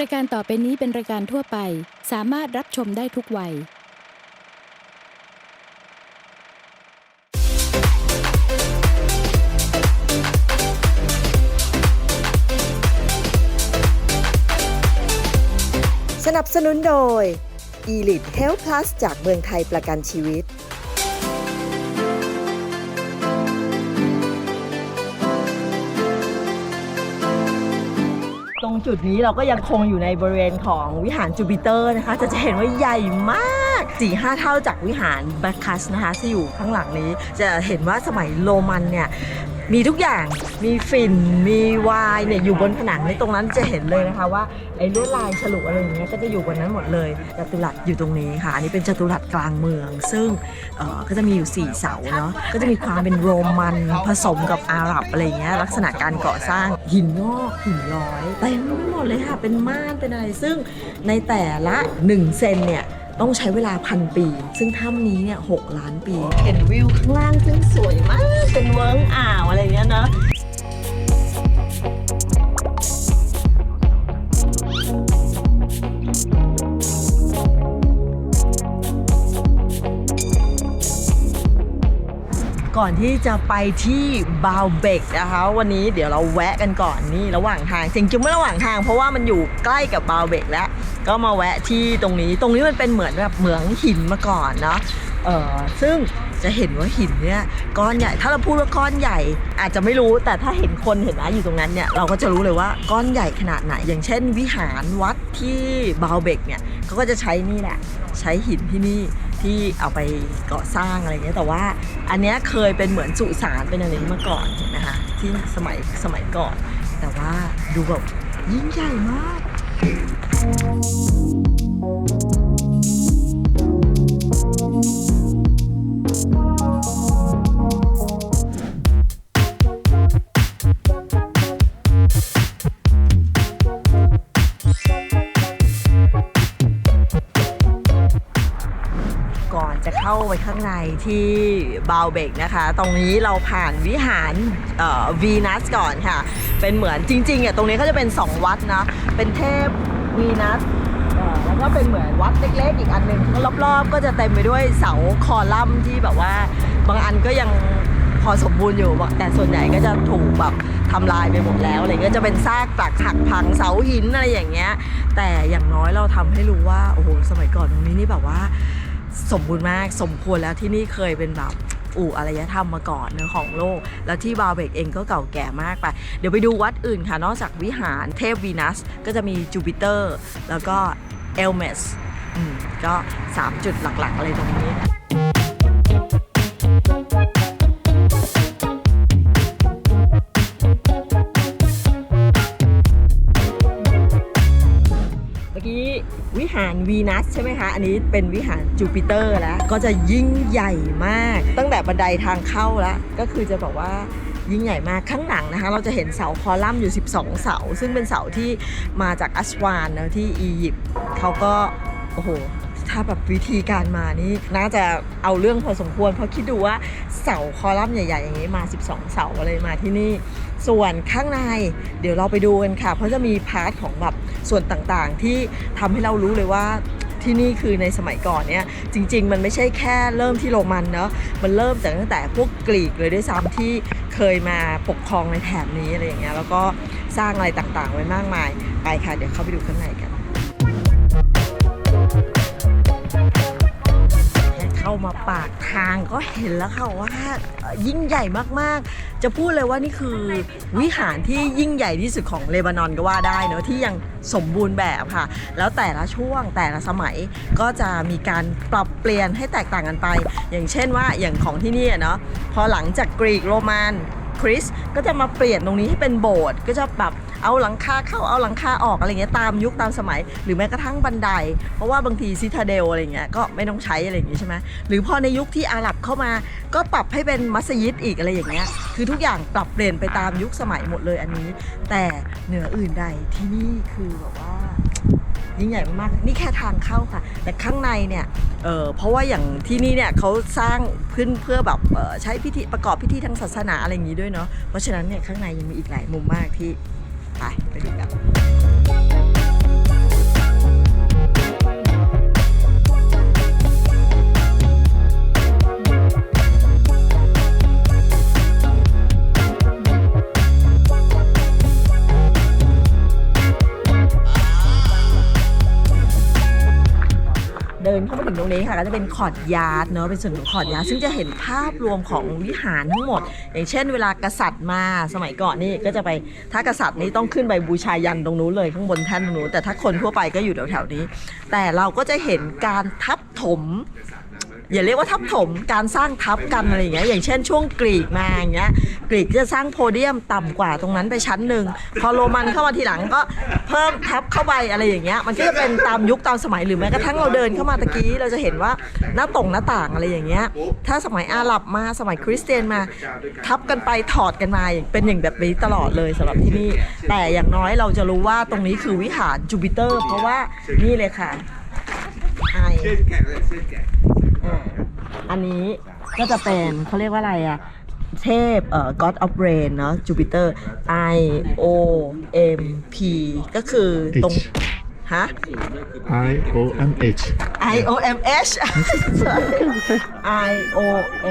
รายการต่อไปนี้เป็นรายการทั่วไป สามารถรับชมได้ทุกวัย สนับสนุนโดย Elite Health Plus จากเมืองไทยประกันชีวิต จุดนี้เราก็ยังคงอยู่ในบริเวณของวิหารจูปิเตอร์นะคะจะจะเห็นว่าใหญ่มาก4ี่ห้าเท่าจากวิหารแบคคัสนะคะที่อยู่ข้างหลังนี้จะเห็นว่าสมัยโรมันเนี่ย มีทุกอย่างมีฝิ่นมีวายเนี่ยอยู่บนผนังในตรงนั้นจะเห็นเลยนะคะว่าไอ้ลวดลายฉลุอะไรอย่างเงี้ยก็จะอยู่บนนั้นหมดเลยจัตุรัสอยู่ตรงนี้ค่ะอันนี้เป็นจัตุรัสกลางเมือง ซึ่งเอ่อก็จะมีอยู่ 4 เสาเนาะก็จะมีความเป็นโรมันผสมกับอาหรับอะไรอย่างเงี้ยลักษณะการก่อสร้างหินงอกหินย้อยเต็มไปหมดเลยค่ะเป็นม่านเป็นอะไรซึ่งในแต่ละ1เซนเนี่ย ต้องใช้เวลาพันปี ซึ่งถ้ำนี้เนี่ยหล้านปี เห็นวิวข้างล่างซึ่งสวยมาก เป็นเวิร์งอ่าวอะไรเงี้ยเนาะ ก่อนที่จะไปที่บาวเบกนะคะ วันนี้เดี๋ยวเราแวะกันก่อนนี่ระหว่างทางจริงๆไม่ระหว่างทาง เพราะว่ามันอยู่ใกล้กับบาวเบกแล้ว ก็มาแวะที่ตรงนี้ตรงนี้มันเป็นเหมือนแบบเหมืองหินมาก่อนเนาะเออซึ่งจะเห็นว่าหินเนี่ยก้อนใหญ่ถ้าเราพูดว่าก้อนใหญ่ อาจจะไม่รู้แต่ถ้าเห็นคนเห็นนะอยู่ตรงนั้นเนี่ยเราก็จะรู้เลยว่าก้อนใหญ่ขนาดไหน อย่างเช่น วิหารวัดที่บาวเบกเนี่ยเขาก็จะใช้นี่แหละ ใช้หินที่นี่ ที่เอาไปก่อสร้างอะไรเงี้ยแต่ว่าอันเนี้ยเคยเป็นเหมือนสุสานเป็นอะไรนี้มาก่อนนะคะที่สมัยสมัยก่อน แต่ว่าดูแบบยิ่งใหญ่มาก ที่บาวเบกนะคะ ตรงนี้เราผ่านวิหารวีนัสก่อนค่ะ เป็นเหมือนจริงๆอะตรงนี้ก็จะเป็น 2 วัดนะ เป็นเทพวีนัสแล้วก็เป็นเหมือนวัดเล็กๆ อีกอันหนึ่งรอบๆ ก็จะเต็มไปด้วยเสาคอลัมน์ที่แบบว่าบางอันก็ยังพอสมบูรณ์อยู่แต่ส่วนใหญ่ก็จะถูกแบบทำลายไปหมดแล้วอะไรเงี้ยจะเป็นซากปรักหักพังเสาหินอะไรอย่างเงี้ย แต่อย่างน้อยเราทำให้รู้ว่าโอ้โหสมัยก่อนตรงนี้นี่แบบว่า สมบูรณ์มากสมควรแล้วที่นี่เคยเป็นแบบอู่อารยธรรมมาก่อนเนื้อของโลก แล้วที่บาเบกเองก็เก่าแก่มากไป เดี๋ยวไปดูวัดอื่นค่ะ นอกจากวิหารเทพวีนัส ก็จะมีจูปิเตอร์ แล้วก็เอลเมสอืมก็ 3 จุดหลักๆอะไรตรงนี้ารวีนัสใช่ไหมคะ อันนี้เป็นวิหารจูปิเตอร์แล้ว ก็จะยิ่งใหญ่มาก ตั้งแต่บันไดทางเข้าแล้ว ก็คือจะบอกว่ายิ่งใหญ่มากข้างหลังนะคะ เราจะเห็นเสาคอลัมน์อยู่ 12 เสา ซึ่งเป็นเสาที่มาจากอัสวานนะที่อียิปต์เขาก็ โอ้โห ถ้าแบบวิธีการมานี่น่าจะเอาเรื่องพอสมควร เพราะคิดดูว่าเสาคอลัมน์ใหญ่ๆ อย่างนี้มา 12 เสาเลยมาที่นี่ ส่วนข้างใน เดี๋ยวเราไปดูกันค่ะ เพราะจะมีพาร์ทของแบบ ส่วนต่างๆ ที่ทำให้เรารู้เลยว่าที่นี่คือในสมัยก่อนเนี่ยจริง ๆ มันไม่ใช่แค่เริ่มที่โรมันเนาะมันเริ่มจากตั้งแต่พวกกรีกเลยด้วยซ้ำที่เคยมาปกครองในแถบนี้อะไรอย่างเงี้ยแล้วก็สร้างอะไรต่างๆ ไว้มากมายไปค่ะเดี๋ยวเข้าไปดูข้างในกัน เข้ามาปากทางก็เห็นแล้วค่ะว่าเอ่อยิ่งใหญ่มากๆ จะพูดเลยว่านี่คือวิหารที่ยิ่งใหญ่ที่สุดของเลบานอนก็ว่าได้เนอะที่ยังสมบูรณ์แบบค่ะ แล้วแต่ละช่วงแต่ละสมัยก็จะมีการปรับเปลี่ยนให้แตกต่างกันไป อย่างเช่นว่าอย่างของที่นี่อะเนาะพอหลังจากกรีกโรมันคริสก็จะมาเปลี่ยนตรงนี้ให้เป็นโบสถ์ก็จะแบบ เอาหลังคาเข้าเอาหลังคาออกอะไรเงี้ยตามยุคตามสมัย หรือแม้กระทั่งบันได เพราะว่าบางทีซิทาเดลอะไรเงี้ยก็ไม่ต้องใช้อะไรอย่างงี้ใช่ไหมหรือพอในยุคที่อาหรับเข้ามา ก็ปรับให้เป็นมัสยิดอีกอะไรอย่างเงี้ยคือทุกอย่างปรับเปลี่ยนไปตามยุคสมัยหมดเลยอันนี้ แต่เหนืออื่นใดที่นี่คือแบบว่ายิ่งใหญ่มากนี่แค่ทางเข้าค่ะ แต่ข้างในเนี่ยเออเพราะว่าอย่างที่นี่เนี่ยเขาสร้างขึ้นเพื่อแบบออใช้พิธีประกอบพิธีทางศาสนาอะไรอย่างนี้ด้วยเนาะเพราะฉะนั้นเนี่ยข้างในยังมีอีกหลายมุมมากที่ ไปไปดูกัน ตรงนี้ค่ะก็จะเป็นคอร์ดยาร์ดเนอะเป็นส่วนของคอร์ดยาร์ดซึ่งจะเห็นภาพรวมของวิหารทั้งหมด อย่างเช่น เวลากษัตริย์มาสมัยก่อนนี่ก็จะไปถ้ากษัตริย์นี่ต้องขึ้นไปบูชายันตรงนู้นเลยข้างบนแท่นตรงนู้นแต่ถ้าคนทั่วไปก็อยู่แถวๆนี้ แต่เราก็จะเห็นการทับถม อย่าเรียกว่าทับถมการสร้างทับกันอะไรอย่างเงี้ยอย่างเช่นช่วงกรีกมาอย่างเงี้ยกรีกจะสร้างโพเดียมต่ำกว่าตรงนั้นไปชั้นหนึ่งพอโรมันเข้ามาทีหลังก็เพิ่มทับเข้าไปอะไรอย่างเงี้ยมันก็จะเป็นตามยุคตามสมัยหรือแม้กระทั่งเราเดินเข้ามาตะกี้เราจะเห็นว่าหน้าต่งหน้าต่างอะไรอย่างเงี้ยถ้าสมัยอาหรับมาสมัยคริสเตียนมาทับกันไปถอดกันมาเป็นอย่างแบบนี้ตลอดเลยสำหรับที่นี่ แต่อย่างน้อยเราจะรู้ว่าตรงนี้คือวิหารจูปิเตอร์ เพราะว่านี่เลยค่ะไอ อันนี้ก็จะเป็นเขาเรียกว่าอะไรอะเทพเอ่อ God of Rain เนาะ Jupiter I O M P ก็คือตรง H ฮะ I O M H I O M H I O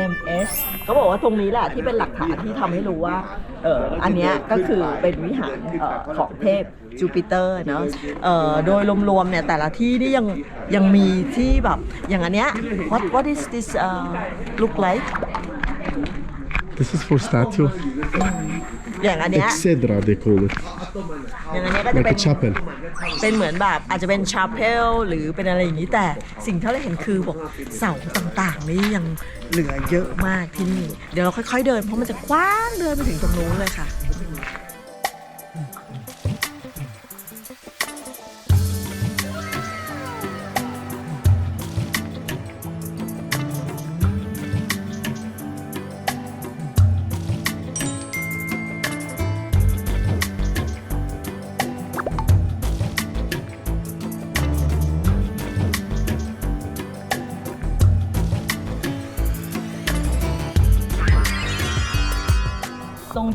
M S เขาบอกว่าตรงนี้แหละที่เป็นหลักฐานที่ทำให้รู้ว่าเอออันเนี้ยก็คือเป็นวิหารเอ่อของเทพจูปิเตอร์เนาะเอ่อโดยรวมๆเนี่ยแต่ละที่นี่ยังยังมีที่แบบ อย่างอันเนี้ย what what is this uh, look like This is for statue อย่างอันเนี้ย Excedra they call it อย่างอันเนี้ยก็จะ like เป็น a chapel เป็นเหมือนแบบอาจจะเป็นชาเพลหรือเป็นอะไรอย่างนี้แต่สิ่งที่เราเห็นคือบอกเสาต่างๆ นี่ยังเหลือเยอะมากที่นี่ เดี๋ยวเราค่อยๆเดินเพราะมันจะกว้างเดินไปถึงตรงนู้นเลยค่ะ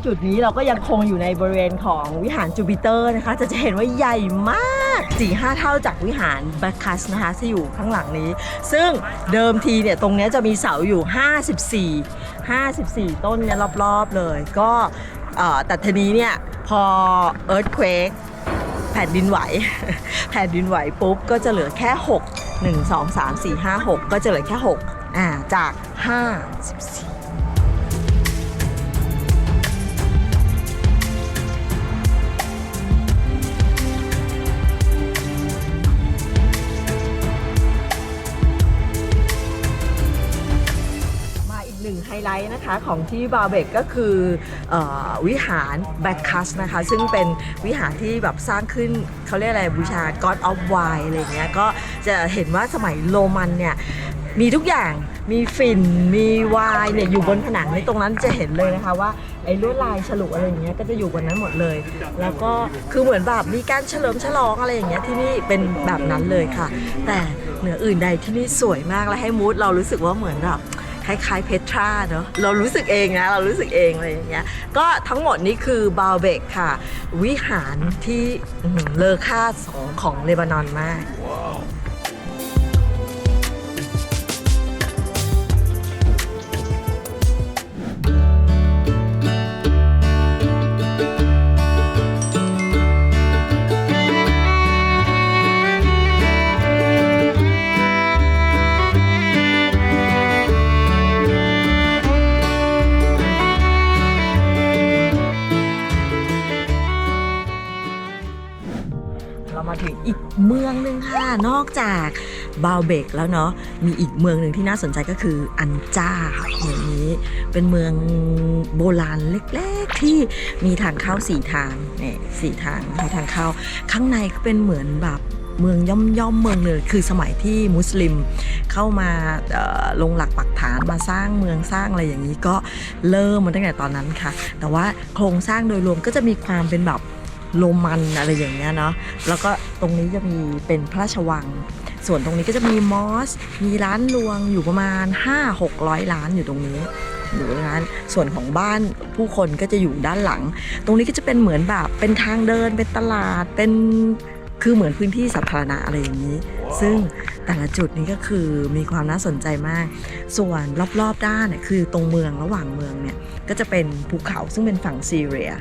จุดนี้เราก็ยังคงอยู่ในบริเวณของวิหารจูปิเตอร์นะคะ จะจะเห็นว่าใหญ่มาก4ีห้าเท่าจากวิหารแบคคัสนะคะที่อยู่ข้างหลังนี้ ซึ่งเดิมทีเนี่ยตรงนี้จะมีเสาอยู่ 54 54 ต้นเนี่ยรอบๆเลย ก็แต่ทีนี้เนี่ยพอ earthquake แผ่นดินไหว แผ่นดินไหวปุ๊บก็จะเหลือแค่ 6 1 2 3 4 5 6 ก็จะเหลือแค่ 6 อ่า จาก54 ไลท์นะคะของที่บาเบกก็คือออวิหารแบคคัสนะคะ ซึ่งเป็นวิหารที่แบบสร้างขึ้นเขาเรียกอะไรบูชา God of Wine อะไรเงี้ยก็จะเห็นว่าสมัยโรมันเนี่ยมีทุกอย่าง มีฝิ่น มีไวน์เนี่ยอยู่บนผนังในตรงนั้นจะเห็นเลยนะคะว่าไอ้ลวดลายฉลุอะไรอย่างเงี้ยก็จะอยู่บนนั้นหมดเลย แล้วก็คือเหมือนแบบมีการเฉลิมฉลองอะไรอย่างเงี้ยที่นี่เป็นแบบนั้นเลยค่ะ แต่เหนืออื่นใดที่นี่สวยมากและให้มูดเรารู้สึกว่าเหมือนแบบ คล้ายๆเพทราเนอะเรารู้สึกเองนะเรารู้สึกเองอะไรอย่างเงี้ยก็ทั้งหมดนี้คือบาเบกค่ะ วิหารที่เลอค่าสองของเลบานอนมาก มืองหนึ่งค่ะ นอกจากบาเบกแล้วเนาะมีอีกเมืองหนึ่งที่น่าสนใจก็คืออันจ้าค่ะเมืองนี้เป็นเมืองโบราณเล็กๆที่มีทางเข้าสี่ทางเนี่ยสี่ทางมีทางเข้าข้างในก็เป็นเหมือนแบบเมืองย่อมย่อมเมืองหนึ่งคือสมัยที่มุสลิมเข้ามาลงหลักปักฐานมาสร้างเมืองสร้างอะไรอย่างนี้ก็เริ่มมาตั้งแต่ตอนนั้นค่ะ แต่ว่าโครงสร้างโดยรวมก็จะมีความเป็นแบบ โรมันอะไรอย่างเงี้ยเนาะแล้วก็ตรงนี้จะมีเป็นพระราชวัง ส่วนตรงนี้ก็จะมีมอส มีร้านรวงอยู่ประมาณ 5 600ล้านอยู่ตรงนี้อยู่ร้านส่วนของบ้านผู้คนก็จะอยู่ด้านหลัง ตรงนี้ก็จะเป็นเหมือนแบบเป็นทางเดินเป็นตลาดเป็น คือเหมือนพื้นที่สาธารณะอะไรอย่างนี้ ซึ่งแต่ละจุดนี้ก็คือมีความน่าสนใจมาก ส่วนรอบๆด้านเนี่ยคือตรงเมืองระหว่างเมืองเนี่ยก็จะเป็นภูเขาซึ่งเป็นฝั่งซีเรีย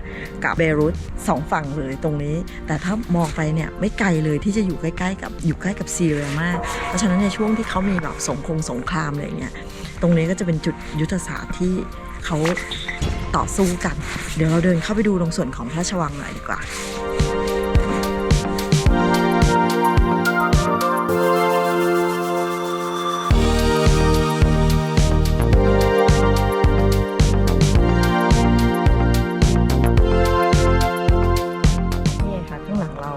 กับเบรุตสองฝั่งเลยตรงนี้ แต่ถ้ามองไปเนี่ยไม่ไกลเลยที่จะอยู่ใกล้ๆกับอยู่ใกล้กับซีเรียมาก เพราะฉะนั้นในช่วงที่เขามีแบบสงครามสงครามอะไรอย่างเงี้ยตรงนี้ก็จะเป็นจุดยุทธศาสตร์ที่เขาต่อสู้กัน เดี๋ยวเราเดินเข้าไปดูตรงส่วนของพระราชวังหน่อยดีกว่า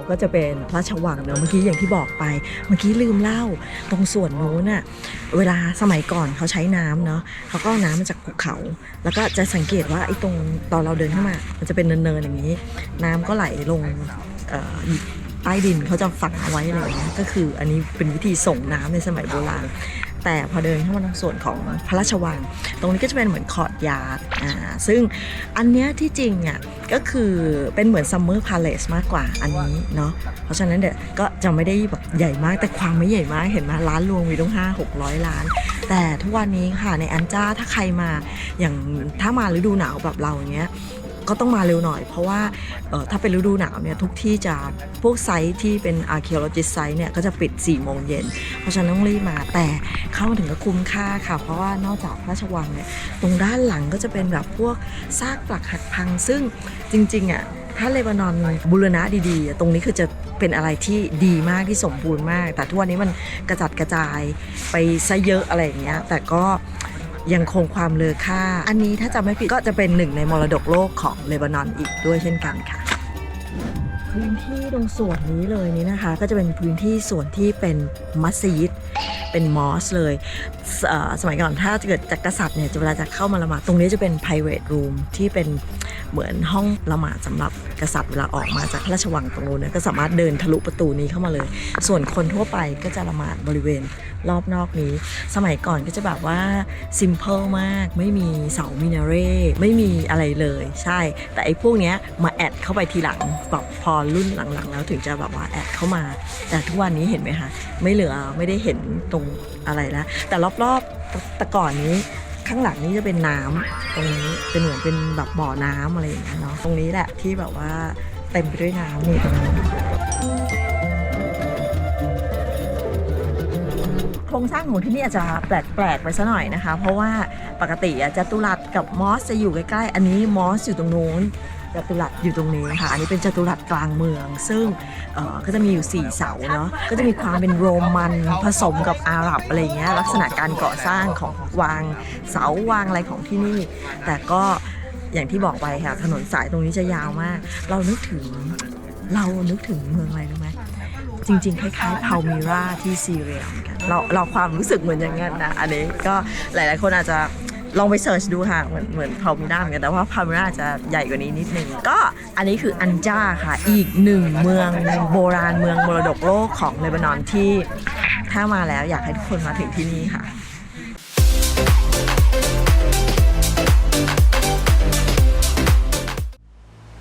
ก็จะเป็นพระราชวังเนอะเมื่อกี้อย่างที่บอกไป เมื่อกี้ลืมเล่าตรงส่วนนู้นน่ะเวลาสมัยก่อนเขาใช้น้ำเนาะเขาก็เอาน้ำมาจากภูเขา แล้วก็จะสังเกตว่าไอ้ตรงตอนเราเดินเข้ามา มันจะเป็นเนินๆอย่างนี้ น้ำก็ไหลลงใต้ดินเขาจะฝังเอาไว้อะไรอย่างเงี้ยก็คืออันนี้เป็นวิธีส่งน้ำในสมัยโบราณ แต่พอเดินเข้ามาตรงส่วนของพระราชวัง ตรงนี้ก็จะเป็นเหมือนคอร์ดยาร์ดอ่าซึ่งอันเนี้ยที่จริงอะก็คือเป็นเหมือนซัมเมอร์พาเลสมากกว่าอันนี้เนาะเพราะฉะนั้นเดี๋ยวก็จะไม่ได้แบบใหญ่มากแต่ความไม่ใหญ่มากเห็นไหมร้านรวงมีต้องห้าหกร้อยล้าน แต่ทุกวันนี้ค่ะในอันจ้าถ้าใครมาอย่างถ้ามาฤดูหนาวแบบเราอย่างเงี้ย ก็ต้องมาเร็วหน่อย เพราะว่าถ้าเป็นฤดูหนาวเนี่ยทุกที่จะพวกไซต์ที่เป็น archaeologist site เนี่ยก็จะปิด 4 โมงเย็น เพราะฉะนั้นต้องรีบมาแต่เข้ามาถึงก็คุ้มค่าค่ะ เพราะว่านอกจากพระราชวังเนี่ยตรงด้านหลังก็จะเป็นแบบพวกซากปรักหักพัง ซึ่งจริงๆอะถ้าเลบานอนบูรณะดีๆ ตรงนี้คือจะเป็นอะไรที่ดีมากที่สมบูรณ์มาก แต่ทุกวันนี้มันกระจัดกระจายไปซะเยอะอะไรอย่างเงี้ยแต่ก็ ยังคงความเลอค่า อันนี้ถ้าจำไม่ผิดก็จะเป็นหนึ่งในมรดกโลกของเลบานอนอีกด้วยเช่นกันค่ะ พื้นที่ตรงส่วนนี้เลยนี่นะคะ ก็จะเป็นพื้นที่ส่วนที่เป็นมัสยิด เป็นมอสเลยสสมัยก่อนถ้าเกิดจากกษัตริย์เนี่ยเวลาจะเข้ามาละหมาดตรงนี้จะเป็น private room ที่เป็นเหมือนห้องละหมาดสำหรับกษัตริย์เวลาออกมาจากพระราชวังตรงนู้นเนี่ยก็สามารถเดินทะลุประตูนี้เข้ามาเลย ส่วนคนทั่วไปก็จะละหมาดบริเวณรอบนอกนี้ สมัยก่อนก็จะแบบว่า simple มาก ไม่มีเสามินาเร่ไม่มีอะไรเลยใช่ แต่ไอ้พวกเนี้ยมาแอดเข้าไปทีหลังแบบพอรุ่นหลังๆ แล้วถึงจะแบบว่าแอดเข้ามา แต่ทุกวันนี้เห็นไหมคะไม่เหลือไม่ได้เห็นตรงอะไรแล้วแต่รอบๆแต่ก่อนนี้ข้างหลังนี้จะเป็นน้ำตรงนี้เป็นเหมือนเป็นแบบบ่อน้ำอะไรอย่างเงี้ยเนาะตรงนี้แหละที่แบบว่าเต็มไปด้วยน้ำนี่ตรงนี้โครงสร้างของที่นี่อาจจะแปลกๆไปซะหน่อยนะคะ เพราะว่าปกติอะจัตุรัสกับมอสจะอยู่ใกล้ๆ อันนี้มอสอยู่ตรงนู้น จัตุรัสอยู่ตรงนี้ค่ะอันนี้เป็นจัตุรัสกลางเมือง ซึ่งเอ่อก็จะมีอยู่ 4 เสาเนาะก็จะมีความเป็นโรมันผสมกับอาหรับอะไรเงี้ยลักษณะการก่อสร้างของวางเสาวางอะไรของที่นี่ แต่ก็อย่างที่บอกไปค่ะถนนสายตรงนี้จะยาวมาก เรานึกถึงเรานึกถึงเมืองอะไรรู้ไหมจริงๆ คล้ายๆพามิราที่ซีเรียเหมือนกันเราเราความรู้สึกเหมือนอย่างนั้นนะอันนี้ก็หลายๆคนอาจจะ ลองไปเสิร์ชดูค่ะ เหมือนเหมือนพาลมิราเหมือนกันแต่ว่าพาลมิราอาจะใหญ่กว่านี้นิดนึง ก็อันนี้คืออันจาค่ะ อีกหนึ่งเมืองโบราณเมืองมรดกโลกของเลบานอนที่ถ้ามาแล้วอยากให้ทุกคนมาถึงที่นี่ค่ะ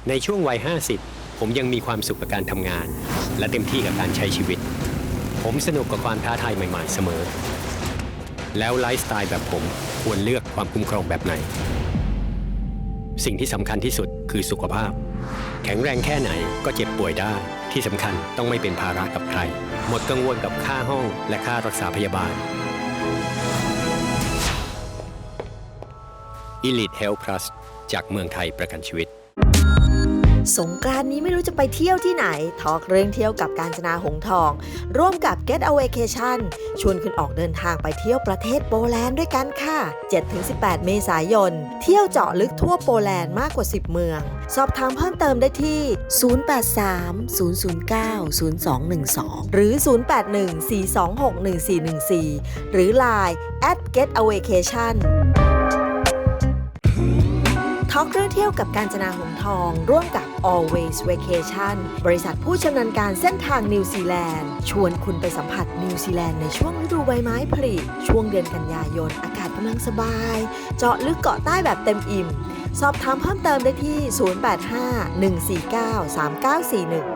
ในช่วงวัย 50 ผมยังมีความสุขกับการทำงาน และเต็มที่กับการใช้ชีวิต ผมสนุกกับความท้าทายใหม่ ๆ เสมอ แล้วไลฟ์สไตล์แบบผมควรเลือกความคุ้มครองแบบไหน สิ่งที่สำคัญที่สุดคือสุขภาพ แข็งแรงแค่ไหนก็เจ็บป่วยได้ ที่สำคัญต้องไม่เป็นภาระกับใคร หมดกังวลกับค่าห้องและค่ารักษาพยาบาล Elite Health Plus จากเมืองไทยประกันชีวิต สงกรานนี้ไม่รู้จะไปเที่ยวที่ไหน ทอกเรื่องเที่ยวกับการจนาหงทอง ร่วมกับ Get a Vacation ชวนคุณออกเดินทางไปเที่ยวประเทศโปแลนด์ด้วยกันค่ะ 7-18 เมษายน เที่ยวเจาะลึกทั่วโปแลนด์มากกว่า 10 เมือง สอบถามเพิ่มเติมได้ที่ 083-009-0212 หรือ 081-426-1414 หรือ Line at Get a Vacation ท็อกเรื่องเที่ยวกับการจนาหงทอง ร่วมกับ Always Vacation บริษัทผู้ชำนาญการเส้นทางนิวซีแลนด์ ชวนคุณไปสัมผัสนิวซีแลนด์ในช่วงฤดูใบไม้ผลิช่วงเดือนกันยายน อากาศกำลังสบาย เจาะลึกเกาะใต้แบบเต็มอิ่ม สอบถามเพิ่มเติมได้ที่ 085 149 3941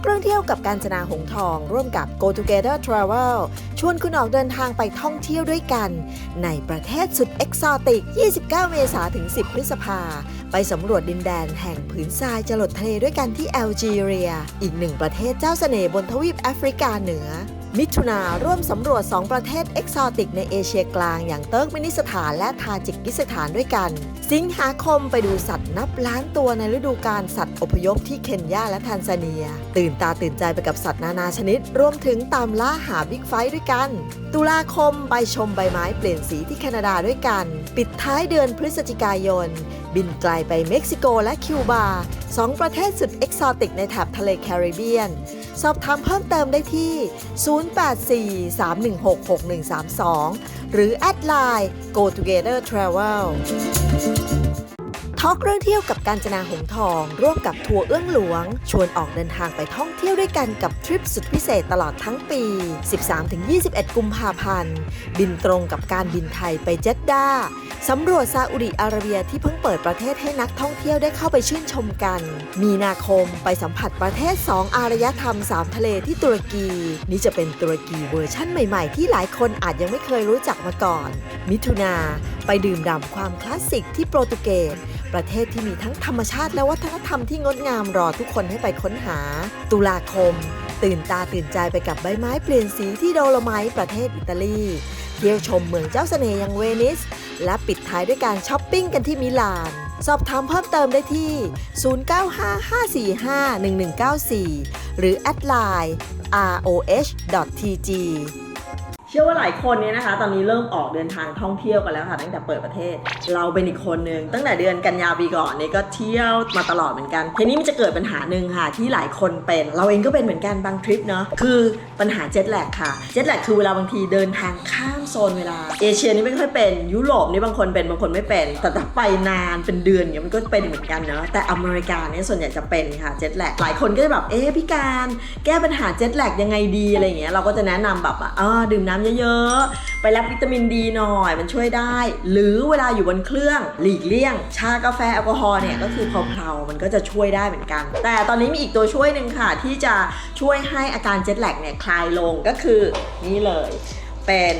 อกเรื่องเที่ยวกับการจนาหงทอง ร่วมกับ Go Together Travel ชวนคุณออกเดินทางไปท่องเที่ยวด้วยกัน ในประเทศสุดเอกซอติก 29 เมษายนถึง 10 พฤษภา ไปสำรวจดินแดนแห่งผืนทรายจรดทะเลด้วยกันที่แอลจีเรีย อีกหนึ่งประเทศเจ้าเสน่ห์บนทวีปแอฟริกาเหนือ มิถุนาร่วมสำรวจ 2 ประเทศเอกซอติกในเอเชียกลางอย่างเติร์กเมนิสถานและทาจิกิสถานด้วยกัน สิงหาคมไปดูสัตว์นับล้านตัวในฤดูกาลสัตว์อพยพที่เคนยาและแทนซาเนีย ตื่นตาตื่นใจไปกับสัตว์นานาชนิด รวมถึงตามล่าหาบิ๊กไฟด้วยกัน ตุลาคมไปชมใบไม้เปลี่ยนสีที่แคนาดาด้วยกัน ปิดท้ายเดือนพฤศจิกายน บินไกลไปเม็กซิโกและคิวบาสองประเทศสุดเอกซอติกในแถบทะเลแคริบเบียน สอบถามเพิ่มเติมได้ที่ 0843166132 หรือแอดไลน์ Go Together Travel ทอกเรื่องเที่ยวกับการจนาหงทอง ร่วมกับทัวร์เอื้องหลวง ชวนออกเดินทางไปท่องเที่ยวด้วยกันกับทริปสุดพิเศษตลอดทั้งปี 13-21 กุมภาพันธ์ บินตรงกับการบินไทยไปเจดดา สำรวจซาอุดิอาระเบียที่เพิ่งเปิดประเทศให้นักท่องเที่ยวได้เข้าไปชื่นชมกัน มีนาคมไปสัมผัสประเทศ 2 อารยธรรม 3 ทะเลที่ตุรกี นี่จะเป็นตุรกีเวอร์ชั่นใหม่ๆ ที่หลายคนอาจยังไม่เคยรู้จักมาก่อน มิถุนาไปดื่มด่ำความคลาสสิกที่โปรตุเกสประเทศที่มีทั้งธรรมชาติและวัฒนธรรมที่งดงามรอทุกคนให้ไปค้นหา ตุลาคม ตื่นตาตื่นใจไปกับใบไม้เปลี่ยนสีที่โดโลไมต์ประเทศอิตาลี เที่ยวชมเมืองเจ้าเสน่ห์อย่างเวนิส และปิดท้ายด้วยการช้อปปิ้งกันที่มิลาน สอบถามเพิ่มเติมได้ที่ 0955451194 หรือแอดไลน์ roh.tg เชื่อว่าหลายคนเนี่ยนะคะ ตอนนี้เริ่มออกเดินทางท่องเที่ยวกันแล้วค่ะ ตั้งแต่เปิดประเทศ เราเป็นอีกคนหนึ่งตั้งแต่เดือนกันยาปีก่อนเนี่ยก็เที่ยวมาตลอดเหมือนกันทีนี้มันจะเกิดปัญหาหนึ่งค่ะ ที่หลายคนเป็น เราเองก็เป็นเหมือนกันบางทริปเนาะคือปัญหาเจ็ตแลกค่ะเจ็ตแลกคือเวลาบางทีเดินทางข้ามโซนเวลา เอเชียนี่ไม่ค่อยเป็นยุโรปนี่บางคนเป็นบางคนไม่เป็น แต่ถ้าไปนานเป็นเดือนเนี่ยมันก็เป็นเหมือนกันเนาะแต่อเมริกาเนี่ยส่วนใหญ่จะเป็นค่ะเจ็ตแลกหลายคนก็จะแบบเอ๊ะพี่การ แก้ปัญหาเจ็ตแลกยังไงดีอะไรเงี้ยเราก็จะแนะนำแบบอ่าดื่มน้ำเยอะๆ ไปรับวิตามินดีหน่อยมันช่วยได้ หรือเวลาอยู่บนเครื่องหลีกเลี่ยง ชากาแฟแอลกอฮอล์เนี่ยก็คือเพลาๆมันก็จะช่วยได้เหมือนกัน แต่ตอนนี้มีอีกตัวช่วยหนึ่งค่ะ ที่จะช่วยให้อาการเจ็ตแลกเนี่ยคลายลงก็คือนี่เลย เป็น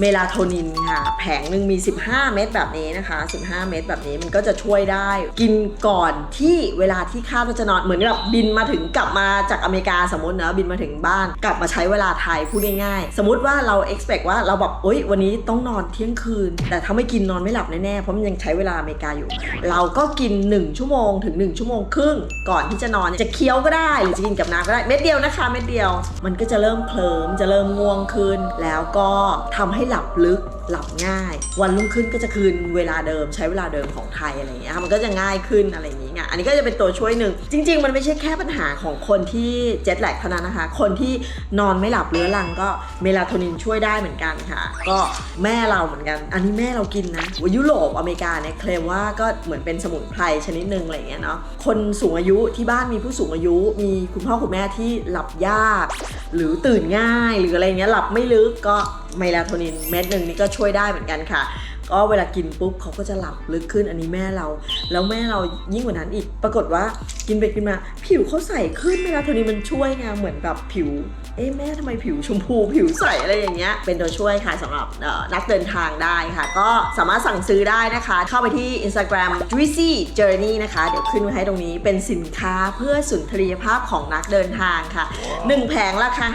เมลาโทนินค่ะ แผงหนึ่งมี 15 เม็ดแบบนี้นะคะ 15 เม็ดแบบนี้มันก็จะช่วยได้ กินก่อนที่เวลาที่คาดว่าจะนอนเหมือนกับบินมาถึงกลับมาจากอเมริกาสมมตินะบินมาถึงบ้าน กลับมาใช้เวลาไทยพูดง่ายๆ สมมติว่าเรา expect ว่าเราแบบเอ้ยวันนี้ต้องนอนเที่ยงคืน แต่ถ้าไม่กินนอนไม่หลับแน่ๆเพราะมันยังใช้เวลาอเมริกาอยู่ เราก็กิน 1 ชั่วโมงถึง 1 ชั่วโมงครึ่ง ก่อนที่จะนอนจะเคี้ยวก็ได้หรือจะกินกับน้ำก็ได้เม็ดเดียวนะคะเม็ดเดียว มันก็จะเริ่มเคลิ้มจะเริ่มง่วงขึ้นแล้วก็ทำให้หลับลึกหลับง่าย วันรุ่งขึ้นก็จะคืนเวลาเดิมใช้เวลาเดิมของไทยอะไรอย่างเงี้ยค่ะมันก็จะง่ายขึ้นอะไรอย่างเงี้ยอันนี้ก็จะเป็นตัวช่วยหนึ่ง จริง ๆ มันไม่ใช่แค่ปัญหาของคนที่เจ็ตแลกเท่านั้นนะคะ คนที่นอนไม่หลับเรื้อรังก็เมลาโทนินช่วยได้เหมือนกันค่ะ ก็แม่เราเหมือนกัน อันนี้แม่เรากินนะยุโรปอเมริกาเนี่ยเคลมว่าก็เหมือนเป็นสมุนไพรชนิดหนึ่งอะไรอย่างเงี้ยเนาะคนสูงอายุที่บ้านมีผู้สูงอายุ มีคุณพ่อคุณแม่ที่หลับยาก หรือตื่นง่ายหรืออะไรเงี้ยหลับไม่ลึกก็ไมลาโทนินเม็ดหนึ่งนี่ก็ช่วยได้เหมือนกันค่ะ ก็เวลากินปุ๊บเขาก็จะหลับลึกขึ้นอันนี้แม่เรา แล้วแม่เรายิ่งกว่านั้นอีก ปรากฏว่ากินไปกินมา ผิวเขาใสขึ้นเวลาโทนินมันช่วยไงเหมือนแบบผิว เอ๊ะแม่ทำไมผิวชมพูผิวใสอะไรอย่างเงี้ย เป็นตัวช่วยค่ะสำหรับเอ่อนักเดินทางได้ค่ะ ก็สามารถสั่งซื้อได้นะคะ เข้าไปที่ Instagram Juicy Journey นะคะ เดี๋ยวขึ้นไว้ให้ตรงนี้เป็นสินค้าเพื่อสุนทรียภาพของนักเดินทางค่ะ 1 แผงราคา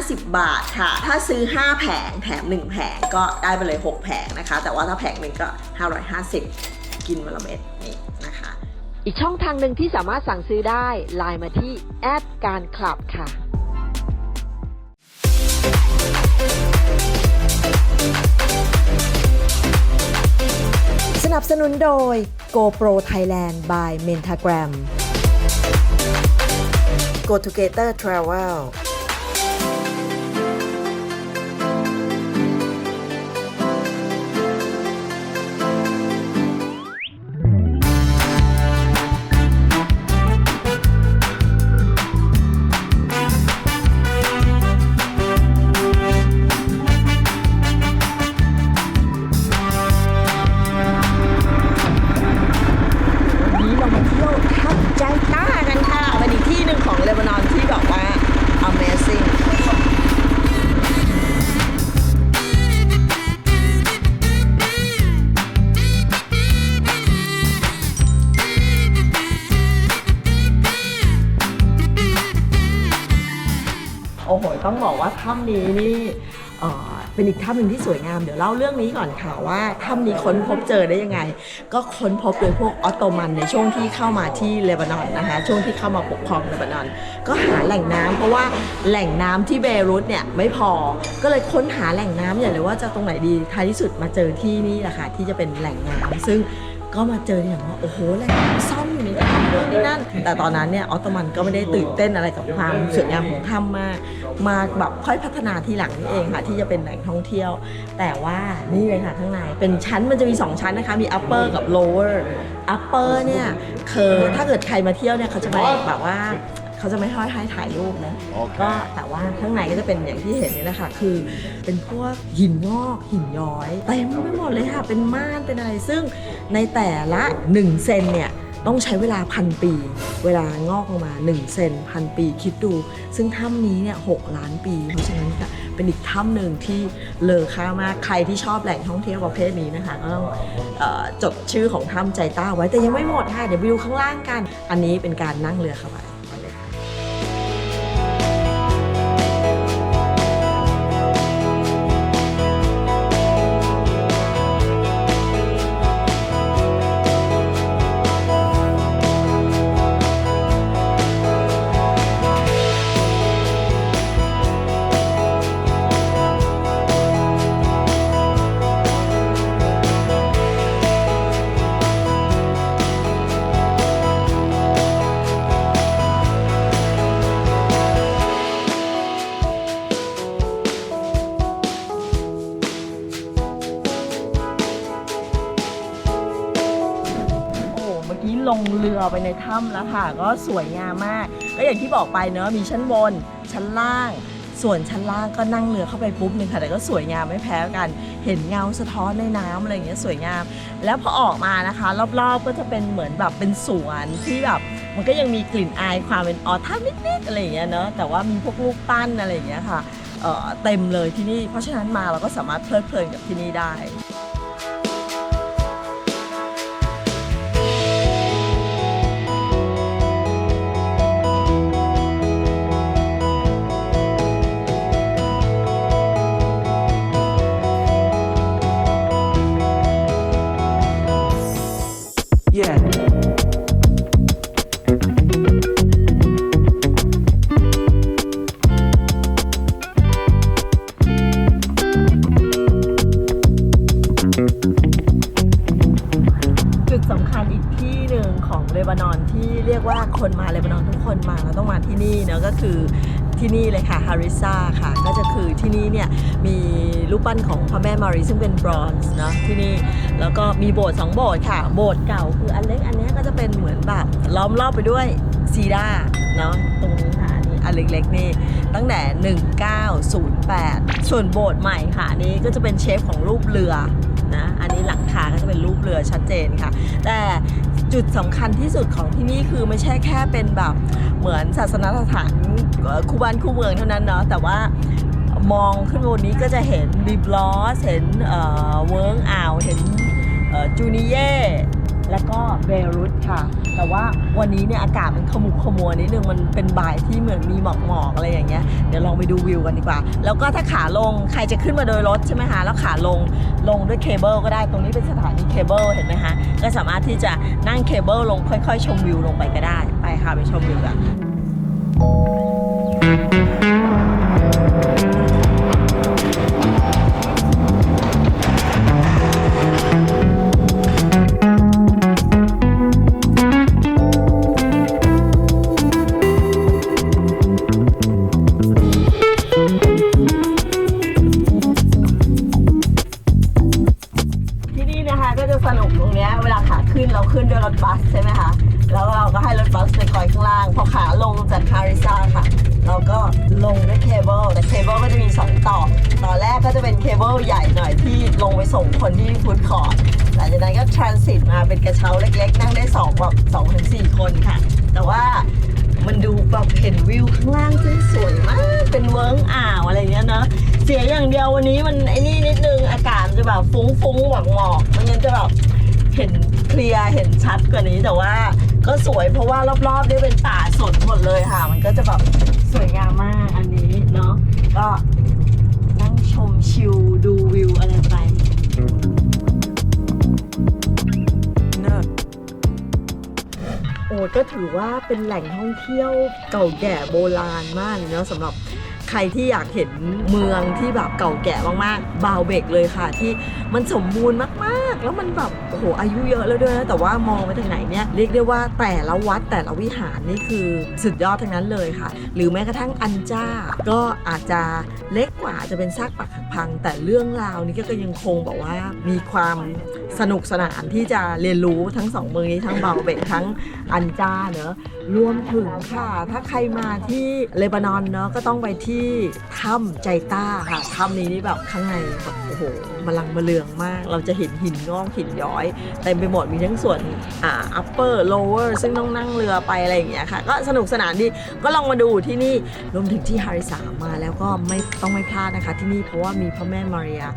550 บาทค่ะ ถ้าซื้อ 5 แผงแถม 1 แผงก็ได้ไปเลย 6 แผงนะคะ แต่ว่าถ้าแผงหนึ่งก็ 550 กินวันละเม็ดนี่นะคะ อีกช่องทางหนึ่งที่สามารถสั่งซื้อได้ไลน์มาที่แอดการคลับค่ะ สนับสนุนโดย GoPro Thailand by Mentagram Go Together Travel ถ้ำนี้นี่เอ่อเป็นอีกถ้ำหนึ่งที่สวยงาม เดี๋ยวเล่าเรื่องนี้ก่อนค่ะว่าถ้ำนี้ค้นพบเจอได้ยังไง ก็ค้นพบโดยพวกออตโตมันในช่วงที่เข้ามาที่เลบานอนนะคะ ช่วงที่เข้ามาปกครองเลบานอน ก็หาแหล่งน้ำเพราะว่าแหล่งน้ำที่เบรุตเนี่ยไม่พอ ก็เลยค้นหาแหล่งน้ำอย่างเลยว่าจะตรงไหนดีท้ายที่สุดมาเจอที่นี่แหละค่ะที่จะเป็นแหล่งน้ำซึ่งก็มาเจออย่างว่าโอ้โหแหล่งน้ำซ่อนอยู่ในถ้ำ นี่นั่น แต่ตอนนั้นเนี่ยออตโตมันก็ไม่ได้ตื่นเต้นอะไรกับความสวยงามของถ้ำมาก มาแบบค่อยพัฒนาทีหลังนี่เองค่ะ ที่จะเป็นแหล่งท่องเที่ยว แต่ว่านี่เลยค่ะข้างในเป็นชั้นมันจะมี 2 ชั้นนะคะ มี upper กับ lower upper เนี่ยคือถ้าเกิดใครมาเที่ยวเนี่ยเขาจะไปแบบว่าเขาจะไม่ค่อยให้ถ่ายรูปนะ ก็แต่ว่าข้างในก็จะเป็นอย่างที่เห็นนี่แหละค่ะคือเป็นพวกหินงอกหินย้อยเต็มไปหมดเลยค่ะ เป็นม่านเป็นอะไรซึ่งในแต่ละ1เซนเนี่ย ต้องใช้เวลาพันปี เวลางอกออกมา 1 เซนพันปีคิดดู ซึ่งถ้ำนี้เนี่ยหล้านปี เพราะฉะนั้นเป็นอีกถ้ำหนึ่งที่เลอค่ามากใครที่ชอบแหล่งท่องเที่ยวประเภทนี้นะคะ ก็ต้องจดชื่อของถ้ำใจต้าไว้แต่ยังไม่หมดค่ะเดี๋ยวไปดูข้างล่างกัน อันนี้เป็นการนั่งเรือค่ะ เรือไปในถ้ำแล้วค่ะ ก็สวยงามมาก ก็อย่างที่บอกไปเนอะมีชั้นบน ชั้นล่าง ส่วนชั้นล่างก็นั่งเรือเข้าไปปุ๊บหนึ่งค่ะแต่ก็สวยงามไม่แพ้กัน เห็นเงาสะท้อนในน้ำอะไรอย่างเงี้ยสวยงาม แล้วพอออกมานะคะ รอบๆก็จะเป็นเหมือนแบบเป็นสวนที่แบบมันก็ยังมีกลิ่นอายความเป็นออทัมนิดๆอะไรอย่างเงี้ยเนอะแต่ว่ามีพวกลูกปั้นอะไรอย่างเงี้ยค่ะเเต็มเลยที่นี่เพราะฉะนั้นมาเราก็สามารถเพลิดเพลินกับที่นี่ได้าริซาค่ะ ก็จะคือที่นี่เนี่ยมีรูปปั้นของพระแม่มารีซึ่งเป็นบรอนซ์เนาะที่นี่ แล้วก็มีโบสถ์สองโบสถ์ค่ะ โบสถ์เก่าคืออันเล็กอันนี้ก็จะเป็นเหมือนแบบล้อมรอบไปด้วยซีดาเนาะตรงนี้ค่ะอันนี้อันเล็กๆนี่ตั้งแต่ 1908 ส่วนโบสถ์ใหม่ค่ะนี้ก็จะเป็นเชฟของรูปเรือนะอันนี้หลังคาก็จะเป็นรูปเรือชัดเจนค่ะ แต่จุดสำคัญที่สุดของที่นี่คือไม่ใช่แค่เป็นแบบเหมือนศาสนสถาน คู่บ้านคู่เมืองเท่านั้นเนาะแต่ว่ามองขึ้นบนนี้ก็จะเห็นบิบลอสเห็นเวิร์งอ่าวเห็นจูนิเย่แล้วก็เบรุตค่ะ แต่ว่าวันนี้เนี่ยอากาศมันขมุกขมัวนิดนึงมันเป็นบ่ายที่เหมือนมีหมอกหมอกๆอะไรอย่างเงี้ยเดี๋ยวลองไปดูวิวกันดีกว่า แล้วก็ถ้าขาลงใครจะขึ้นมาโดยรถใช่ไหมคะแล้วขาลงลงด้วยเคเบิลก็ได้ตรงนี้เป็นสถานีเคเบิลเห็นไหมคะก็สามารถที่จะนั่งเคเบิลลงค่อย ๆ ชมวิวลงไปก็ได้ ไปค่ะไปชมวิวกัน ที่ ฟุ้งฟุ้งหมอกหมอกมันงั้นจะแบบเห็นเคลียร์เห็นชัดกว่านี้แต่ว่า ก็สวยเพราะว่ารอบๆได้เป็นป่าสดหมดเลยค่ะ มันก็จะแบบสวยงามมากอันนี้เนาะก็นั่งชมชิลดูวิวอะไรไปโอ้ก็ถือว่าเป็นแหล่งท่องเที่ยวเก่าแก่โบราณมากเนาะสำหรับ ใครที่อยากเห็นเมืองที่แบบเก่าแก่มากๆ บาวเบกเลยค่ะที่มันสมบูรณ์มากๆ แล้วมันแบบโอ้โหอายุเยอะแล้วด้วยนะแต่ว่ามองไปทางไหนเนี่ยเรียกได้ว่าแต่ละวัดแต่ละวิหารนี่คือสุดยอดทั้งนั้นเลยค่ะ หรือแม้กระทั่งอันจ้า ก็อาจจะเล็กกว่าจะเป็นซากปักหักพัง แต่เรื่องราวนี้ก็ยังคงแบบว่ามีความสนุกสนานที่จะเรียนรู้ทั้งสองเมืองนี้ทั้งเบาเบกทั้งอันจ้าเนอะรวมถึงค่ะ ถ้าใครมาที่เลบานอนเนอะก็ต้องไปที่ถ้ำใจต้าค่ะถ้ำนี้นี่แบบข้างในแบบโอ้โหมลังมาเลืองมาก เราจะเห็นหินงอกหินย้อยเต็มไปหมดมีทั้งส่วนอ่า upper lower ซึ่งต้องนั่งเรือไปอะไรอย่างเงี้ยค่ะ ก็สนุกสนานดีก็ลองมาดูที่นี่รวมถึงที่ฮาริสามาแล้วก็ไม่ต้องไม่พลาดนะคะ ที่นี่เพราะว่ามีพระแม่มารียา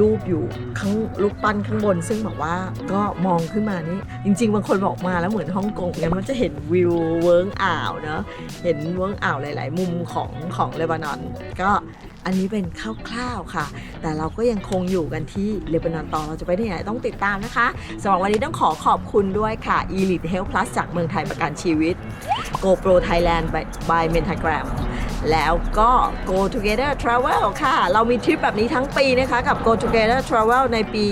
รูปอยู่ข้างรูปปั้นข้างบน ซึ่งแบบว่าก็มองขึ้นมานี่จริง ๆ บางคนบอกมาแล้วเหมือนฮ่องกงงั้นมันจะเห็นวิวเวิร์งอ่าวเนอะเห็นเวิร์งอ่าวหลาย ๆ มุมของของเลบานอนก็ อันนี้เป็นคร่าวๆค่ะ แต่เราก็ยังคงอยู่กันที่เลบานอนต่อเราจะไปที่ไหนต้องติดตามนะคะสำหรับวันนี้ต้องขอขอบคุณด้วยค่ะ Elite Health Plus จากเมืองไทยประกันชีวิต GoPro Thailand by, Mentagram แล้วก็ Go Together Travel ค่ะ เรามีทริปแบบนี้ทั้งปีนะคะ กับ Go Together Travel ในปี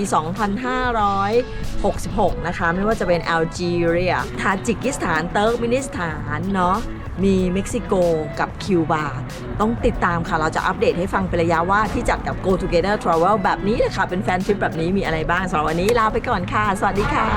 2566 นะคะ ไม่ว่าจะเป็นแอลจีเรียทาจิกิสถานเติร์กมินิสถานเนาะ มีเม็กซิโกกับคิวบาต้องติดตามค่ะ เราจะอัปเดตให้ฟังเป็นระยะว่าที่จัดกับ Go Together Travel แบบนี้เลยค่ะ เป็นแฟนทริปแบบนี้มีอะไรบ้างสำหรับวันนี้ลาไปก่อนค่ะ สวัสดีค่ะ